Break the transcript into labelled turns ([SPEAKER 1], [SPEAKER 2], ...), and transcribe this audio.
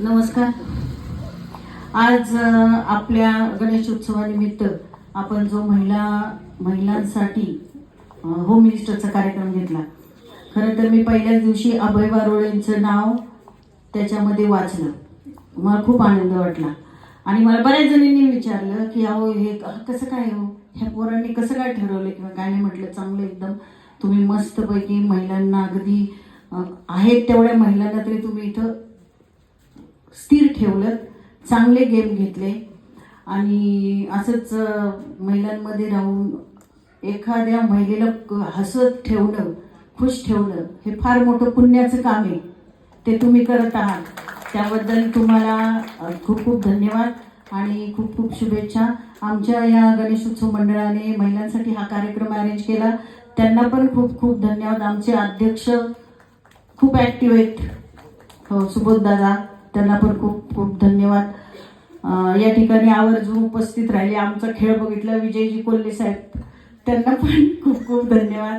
[SPEAKER 1] नमस्कार. आज आपल्या गणेशोत्सवानिमित्त आपण जो महिला महिलांसाठी होम मिनिस्टरचा कार्यक्रम घेतला. खरं तर मी पहिल्याच दिवशी अभय बारोळेंचं नाव त्याच्यामध्ये वाचलं. मला खूप आनंद वाटला. आणि मला बऱ्याच जणींनी विचारलं की अहो हे कसं काय हो? ह्या पोरांनी कसं काय ठरवलं? किंवा काय नाही म्हटलं चांगलं एकदम तुम्ही मस्तपैकी महिलांना अगदी आहेत तेवढ्या महिलांना तरी तुम्ही इथं स्थिर ठेवलं चांगले गेम घेतले. आणि असंच महिलांमध्ये राहून एखाद्या महिलेला हसत ठेवणं खुश ठेवणं हे फार मोठं पुण्याचं काम आहे. ते तुम्ही करत आहात. त्याबद्दल तुम्हाला खूप खूप धन्यवाद आणि खूप खूप शुभेच्छा. आमच्या या गणेशोत्सव मंडळाने महिलांसाठी हा कार्यक्रम अरेंज केला. त्यांना पण खूप खूप धन्यवाद. आमचे अध्यक्ष खूप ॲक्टिव्ह आहेत. हो सुबोध दादा. त्यांना पण खूप खूप धन्यवाद. या ठिकाणी आवर्जून उपस्थित राहिले. आमचा खेळ बघितला. विजयजी कोल्हे साहेब त्यांना पण खूप खूप धन्यवाद.